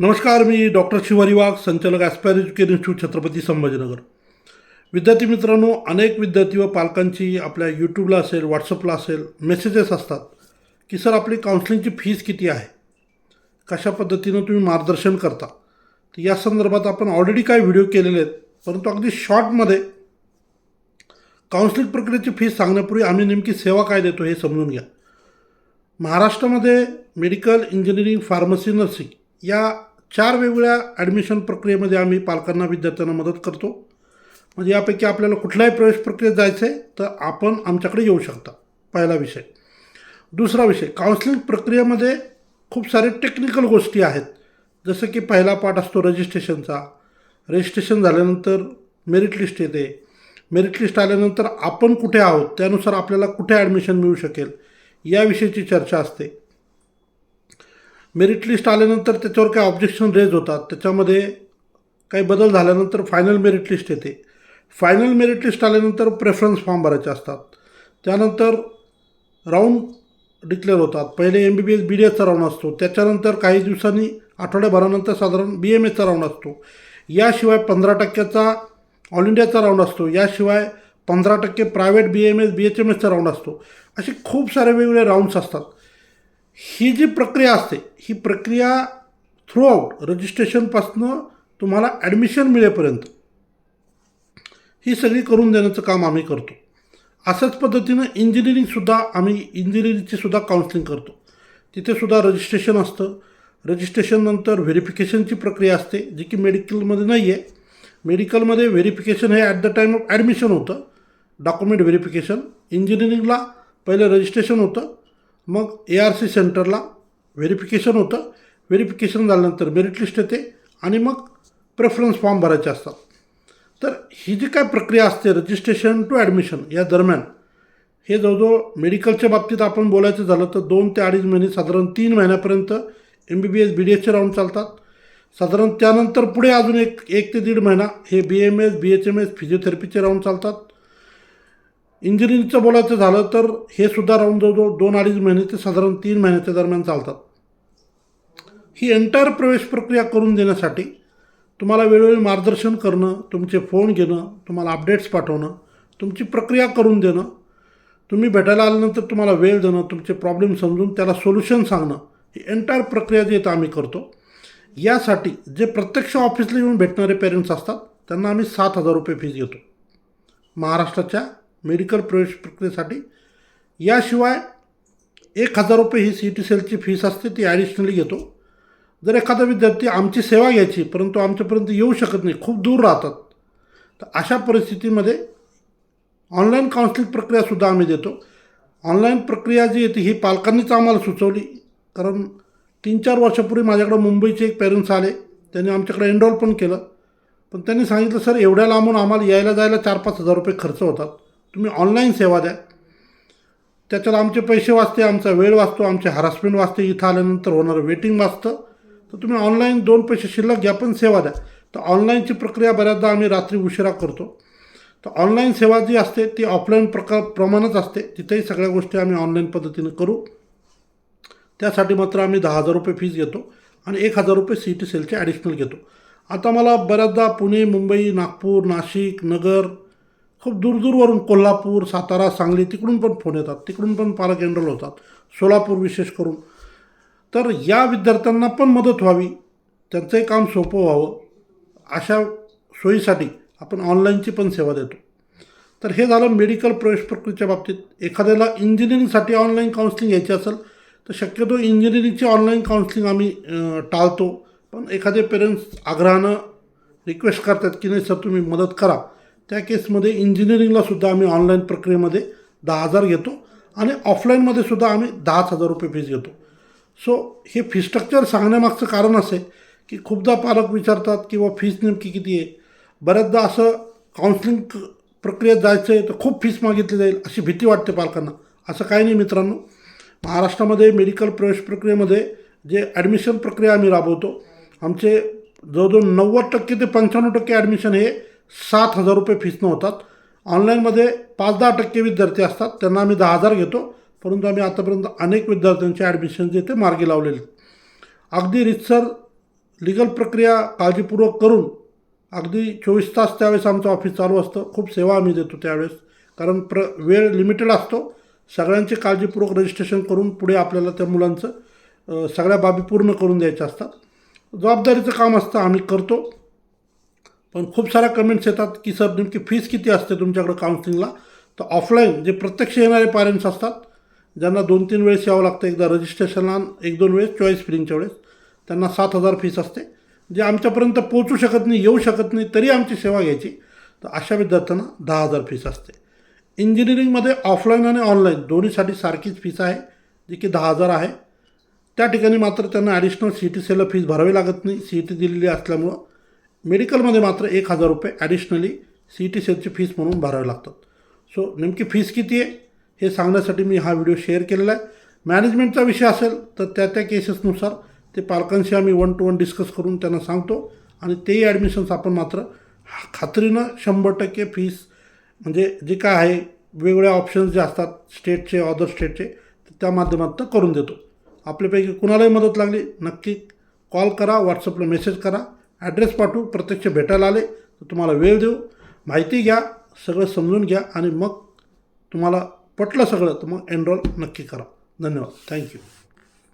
नमस्कार मी डॉक्टर शिवारी वाघ संचालक Aspire Education Institute Chhatrapati Sambhajinagar. विद्यार्थी मित्रांनो अनेक विद्यार्थी व पालकांची आपल्या यूट्यूबला असेल व्हॉट्सअपला असेल मेसेजेस असतात की सर आपली काउन्सिलिंगची फीस किती आहे? कशा पद्धतीनं तुम्ही मार्गदर्शन करता? तर या संदर्भात आपण ऑलरेडी काही व्हिडिओ केलेले आहेत परंतु अगदी शॉर्टमध्ये काउन्सिलिंग प्रक्रियेची फीस सांगण्यापूर्वी आम्ही नेमकी सेवा काय देतो हे समजून घ्या. महाराष्ट्रामध्ये मेडिकल इंजिनिअरिंग फार्मसी नर्सिंग या चार वेगवेगळ्या ॲडमिशन प्रक्रियेमध्ये आम्ही पालकांना विद्यार्थ्यांना मदत करतो. म्हणजे यापैकी आपल्याला कुठल्याही प्रवेश प्रक्रियेत जायचं आहे तर आपण आमच्याकडे येऊ शकता. पहिला विषय. दुसरा विषय. काउन्सिलिंग प्रक्रियेमध्ये खूप सारे टेक्निकल गोष्टी आहेत. जसं की पहिला पाठ असतो रजिस्ट्रेशनचा रजिस्ट्रेशन झाल्यानंतर मेरिट लिस्ट येते. मेरिट लिस्ट आल्यानंतर आपण कुठे आहोत त्यानुसार आपल्याला कुठे ॲडमिशन मिळू शकेल याविषयीची चर्चा असते. मेरिट लिस्ट आल्यानंतर त्याच्यावर काही ऑब्जेक्शन रेज होतात. त्याच्यामध्ये काही बदल झाल्यानंतर फायनल मेरिट लिस्ट येते. फायनल मेरिट लिस्ट आल्यानंतर प्रेफरन्स फॉर्म भरायचे असतात. त्यानंतर राऊंड डिक्लेअर होतात. पहिले M B B S B D एसचा round असतो. त्याच्यानंतर काही दिवसांनी आठवड्याभरानंतर साधारण बी एम एसचा राऊंड असतो. याशिवाय पंधरा टक्क्याचा ऑल इंडियाचा राऊंड असतो. याशिवाय पंधरा टक्के private B M S B H M एसचा round असतो. असे खूप सारे वेगवेगळे राऊंड्स असतात. ही जी प्रक्रिया असते ही प्रक्रिया थ्रूआउट रजिस्ट्रेशनपासनं तुम्हाला ॲडमिशन मिळेपर्यंत ही सगळी करून देण्याचं काम आम्ही करतो. असंच पद्धतीनं इंजिनिअरिंगसुद्धा आम्ही इंजिनिअरिंगची सुद्धा काउन्सिलिंग करतो. तिथेसुद्धा रजिस्ट्रेशन असतं. रजिस्ट्रेशननंतर व्हेरिफिकेशनची प्रक्रिया असते जी की मेडिकलमध्ये नाही आहे मेडिकलमध्ये व्हेरिफिकेशन हे at the time of admission होतं. डॉक्युमेंट व्हेरिफिकेशन इंजिनिअरिंगला पहिलं रजिस्ट्रेशन होतं. मग ए आर सी सेंटरला व्हेरिफिकेशन होतं. व्हेरिफिकेशन झाल्यानंतर मेरिट लिस्ट येते आणि मग प्रेफरन्स फॉर्म भरायचे असतात. तर ही जी काय प्रक्रिया असते रजिस्ट्रेशन टू ॲडमिशन या दरम्यान हे जवळजवळ मेडिकलच्या बाबतीत आपण बोलायचं झालं तर दोन ते अडीच महिने साधारण तीन महिन्यापर्यंत M B B S B D एसचे राऊंड चालतात. साधारण त्यानंतर पुढे अजून एक एक ते दीड महिना हे B M S B H M S फिजिओथेरपीचे round चालतात. इंजिनिअरिंगचं बोलायचं झालं तर हे सुद्धा राऊंड जवळजवळ दोन अडीच महिने ते साधारण तीन महिन्याच्या दरम्यान चालतात. ही एंटायर प्रवेश प्रक्रिया करून देण्यासाठी तुम्हाला वेळोवेळी मार्गदर्शन करणं तुमचे फोन घेणं तुम्हाला अपडेट्स पाठवणं तुमची प्रक्रिया करून देणं तुम्ही भेटायला आल्यानंतर तुम्हाला वेळ देणं तुमचे प्रॉब्लेम समजून त्याला सोल्युशन सांगणं ही एंटायर प्रक्रिया जी आहे आम्ही करतो यासाठी जे प्रत्यक्ष ऑफिसला येऊन भेटणारे पेरेंट्स असतात त्यांना आम्ही सात हजार रुपये फीज घेतो. महाराष्ट्राच्या मेडिकल प्रवेश प्रक्रियेसाठी. याशिवाय एक हजार रुपये ही सी टी सेलची फीस असते ती ॲडिशनली घेतो. जर एखादा विद्यार्थी आमची सेवा घ्यायची परंतु आमच्यापर्यंत येऊ शकत नाही खूप दूर राहतात तर अशा परिस्थितीमध्ये ऑनलाईन काउन्सिलिंग प्रक्रियासुद्धा आम्ही देतो. ऑनलाईन प्रक्रिया जी येते ही पालकांनीच आम्हाला सुचवली. कारण तीन चार वर्षापूर्वी माझ्याकडं मुंबईचे एक पेरेंट्स आले त्यांनी आमच्याकडे एनरोल पण केलं. पण त्यांनी सांगितलं सर एवढ्या लांबून आम्हाला यायला जायला चार पाच हजार रुपये खर्च होतात. तुम्ही ऑनलाईन सेवा द्या. त्याच्यात आमचे पैसे वाचते आमचा वेळ वाचतो आमचे हरासमेंट वाचते इथं आल्यानंतर होणारं वेटिंग वाचतं. तर तुम्ही ऑनलाईन दोन पैसे शिल्लक घ्या पण सेवा द्या. तर ऑनलाईनची प्रक्रिया बऱ्याचदा आम्ही रात्री उशिरा करतो. तर ऑनलाईन सेवा जी असते ती ऑफलाईन प्रकार प्रमाणच असते. तिथेही सगळ्या गोष्टी आम्ही ऑनलाईन पद्धतीने करू. त्यासाठी मात्र आम्ही दहा हजार रुपये फीज घेतो आणि एक हजार रुपये सी टी सेलचे ॲडिशनल घेतो. आता मला बऱ्याचदा पुणे मुंबई नागपूर नाशिक नगर खूप दूरदूरवरून कोल्हापूर सातारा सांगली तिकडून पण फोन येतात. तिकडून पण पालक एनरोल होतात. सोलापूर विशेष करून. तर या विद्यार्थ्यांना पण मदत व्हावी. त्यांचंही काम सोपं व्हावं. अशा सोयीसाठी आपण ऑनलाईनची पण सेवा देतो. तर हे झालं मेडिकल प्रवेश प्रक्रियेच्या बाबतीत. एखाद्याला इंजिनिअरिंगसाठी ऑनलाईन काउन्सिलिंग घ्यायची असेल तर शक्यतो इंजिनिअरिंगची ऑनलाईन काउन्सिलिंग आम्ही टाळतो. पण एखादे पेरेंट्स आग्रहानं रिक्वेस्ट करतात की नाही सर तुम्ही मदत करा. त्या केसमध्ये इंजिनिअरिंगलासुद्धा आम्ही ऑनलाईन प्रक्रियेमध्ये दहा हजार घेतो आणि ऑफलाईनमध्ये सुद्धा आम्ही दहाच हजार रुपये फीस घेतो. सो हे फी स्ट्रक्चर सांगण्यामागचं कारण असं आहे की खूपदा पालक विचारतात की बा फीस नेमकी किती आहे? बऱ्याचदा असं काउन्सिलिंग प्रक्रियेत जायचं आहे तर खूप फीस मागितली जाईल अशी भीती वाटते पालकांना. असं काही नाही मित्रांनो. महाराष्ट्रामध्ये मेडिकल प्रवेश प्रक्रियेमध्ये जे ॲडमिशन प्रक्रिया आम्ही राबवतो आमचे जवळजवळ नव्वद टक्के ते पंच्याण्णव टक्के ॲडमिशन हे सात हजार रुपये फीसनं होतात. ऑनलाईनमध्ये पाच दहा टक्के विद्यार्थी असतात. त्यांना आम्ही दहा हजार घेतो. परंतु आम्ही आतापर्यंत अनेक विद्यार्थ्यांचे ॲडमिशन जे ते मार्गी लावलेले आहेत. अगदी रितसर लिगल प्रक्रिया काळजीपूर्वक करून अगदी चोवीस तास त्यावेळेस आमचं ऑफिस चालू असतं. खूप सेवा आम्ही देतो त्यावेळेस. कारण प्र वेळ लिमिटेड असतो. सगळ्यांची काळजीपूर्वक रजिस्ट्रेशन करून पुढे आपल्याला त्या मुलांचं सगळ्या बाबी पूर्ण करून द्यायच्या असतात. जबाबदारीचं काम असतं आम्ही करतो. पण खूप साऱ्या कमेंट्स येतात की सर नेमकी फीस किती असते तुमच्याकडं काउन्सिलिंगला तर ऑफलाईन जे प्रत्यक्ष येणारे पॅरेंट्स असतात ज्यांना दोन तीन वेळेस यावं लागतं एकदा रजिस्ट्रेशनला एक दोन वेळेस चॉईस फिलिंगच्या वेळेस त्यांना सात हजार फीस असते. जे आमच्यापर्यंत पोहोचू शकत नाही येऊ शकत नाही तरी आमची सेवा घ्यायची. तर अशा विद्यार्थ्यांना दहा हजार फीस असते. इंजिनिअरिंगमध्ये ऑफलाईन आणि ऑनलाईन दोन्हीसाठी सारखीच फीस आहे जी की दहा हजार आहे. त्या ठिकाणी मात्र त्यांना ॲडिशनल सी टी सीला फीस भरावी लागत नाही. सी ई टी दिलेली असल्यामुळं मेडिकलमध्ये मात्र एक हजार रुपये ॲडिशनली सी टी सेलची फीस म्हणून भरावे लागतात. सो नेमकी फीस किती आहे? हे सांगण्यासाठी मी हा व्हिडिओ शेअर केलेला आहे. मॅनेजमेंटचा विषय असेल तर त्या त्या केसेसनुसार ते पालकांशी आम्ही वन टू वन डिस्कस करून त्यांना सांगतो. आणि तेही ॲडमिशन्स आपण मात्र खात्रीनं शंभर टक्के फीस म्हणजे जे काय आहे वेगवेगळ्या ऑप्शन्स जे असतात स्टेटचे अदर स्टेटचे त्या माध्यमातून करून देतो. आपल्यापैकी कुणालाही मदत लागली नक्की कॉल करा व्हॉट्सअपला मेसेज करा. ॲड्रेस पाठवू प्रत्यक्ष भेटायला आले तर तुम्हाला वेळ देऊ. माहिती घ्या सगळं समजून घ्या आणि मग तुम्हाला पटलं सगळं तर मग एनरोल नक्की करा. धन्यवाद. थँक्यू